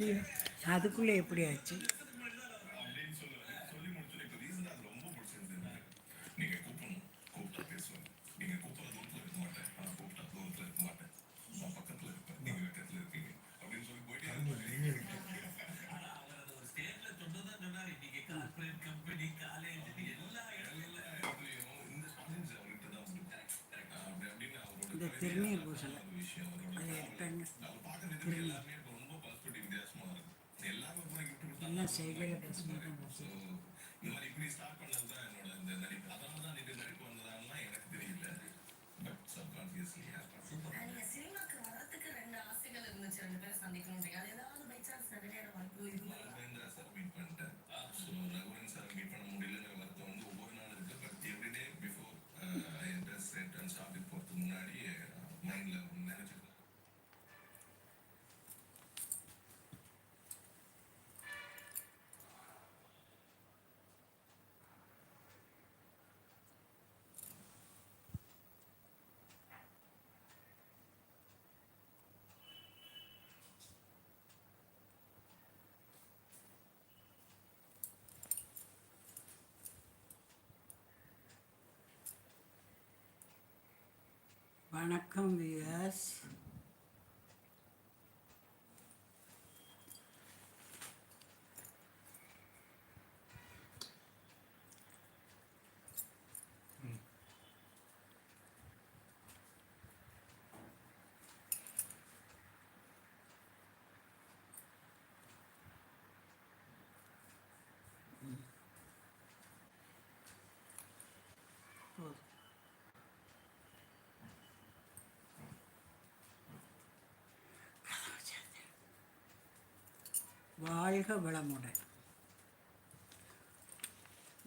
எப்படி அதுக்குள்ளே எப்படி ஆச்சு இந்த திருநீர் பூசலை அதை எடுத்தாங்க அவர் perspective வித்தியாசமா இருக்கு எல்லாரும் கூட gift கொடுத்தா எல்லாம் செய்கையில் பேசும்போது So, இந்த மாதிரி இப்படி ஸ்டார்ட் பண்ணது தான் என்னோட இந்த நடிப்பு. அதனால தான் இது நடிப்பு வந்ததான்னா எனக்கு தெரியல. பட் சப்கான்சியஸ்லி நீங்க சினிமாக்கு வரதுக்கு ரெண்டு ஆசைகள் இருந்துச்சு. ரெண்டு பேரும் சந்திக்கணும் அது ஏதாவது பை சான்ஸ் நிறைய வாய்ப்பு வணக்கம் வியூவர்ஸ் வாழ்க வளமுடன்.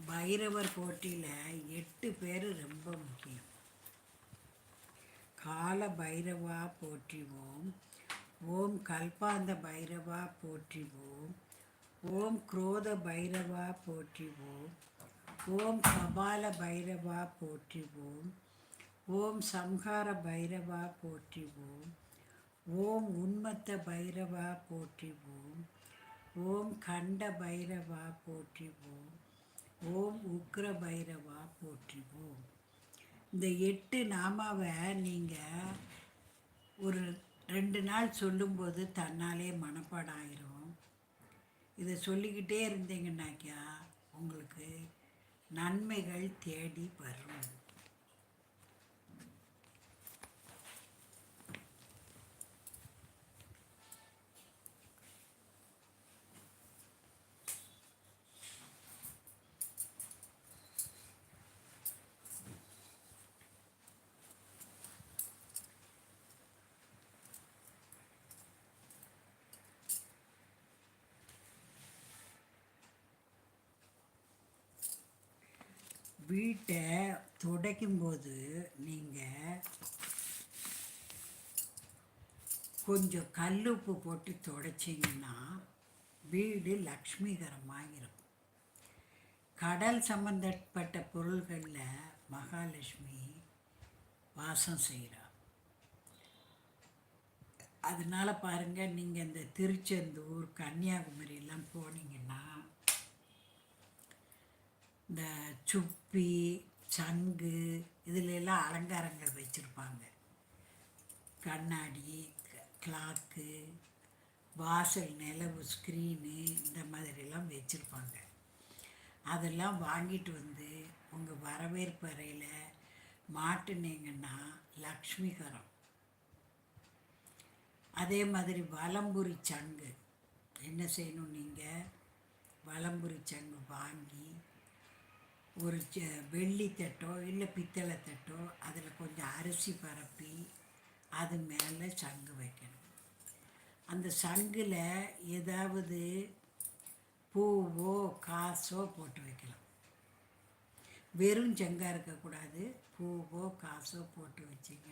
பைரவர் போட்டியில் எட்டு பேர் ரொம்ப முக்கியம். கால பைரவா போற்றிவோம் ஓம் கல்பாந்த பைரவா போற்றிவோம் ஓம் குரோத பைரவா போற்றிவோம் ஓம் கபால பைரவா போற்றிவோம் ஓம் சம்ஹார பைரவா போற்றிவோம் ஓம் உன்மத்த பைரவா போற்றிவோம். ஓம் கண்ட பைரவா போற்றிவோம். ஓம் உக்ர பைரவா போற்றிவோம். இந்த எட்டு நாமாவை நீங்கள் ஒரு ரெண்டு நாள் சொல்லும்போது தன்னாலே மனப்பாடம் ஆயிரும் இதை சொல்லிக்கிட்டே இருந்தீங்கன்னாக்கா உங்களுக்கு நன்மைகள் தேடி வரும். வீட்டை துடைக்கும்போது நீங்கள் கொஞ்சம் கல் உப்பு போட்டு துடைச்சிங்கன்னா வீடு லக்ஷ்மிகரமாக இருக்கும். கடல் சம்பந்தப்பட்ட பொருள்களில் மகாலட்சுமி வாசம் செய்கிறார் அதனால் பாருங்கள் நீங்கள் இந்த திருச்செந்தூர் கன்னியாகுமரியெல்லாம் போனீங்கன்னா இந்த சுப்பி சங்கு இதுல எல்லாம் அலங்காரங்கள் வச்சுருப்பாங்க. கண்ணாடி க- கிளாக்கு வாசல் நிலவு ஸ்க்ரீனு இந்த மாதிரிலாம் வச்சுருப்பாங்க. அதெல்லாம் வாங்கிட்டு வந்து உங்கள் வரவேற்பு அறையில் மாட்டுனீங்கன்னா லக்ஷ்மிகரம் அதே மாதிரி வலம்புரி சங்கு. என்ன செய்யணும் நீங்கள் வலம்புரி சங்கு வாங்கி ஒரு ச- வெள்ளி தட்டோ இல்லை பித்தளை தட்டோ அதில் கொஞ்சம் அரிசி பரப்பி அது மேலே சங்கு வைக்கணும். அந்த சங்கில் ஏதாவது பூவோ காசோ போட்டு வைக்கலாம். வெறும் செங்காக இருக்கக்கூடாது பூவோ காசோ போட்டு வச்சிங்க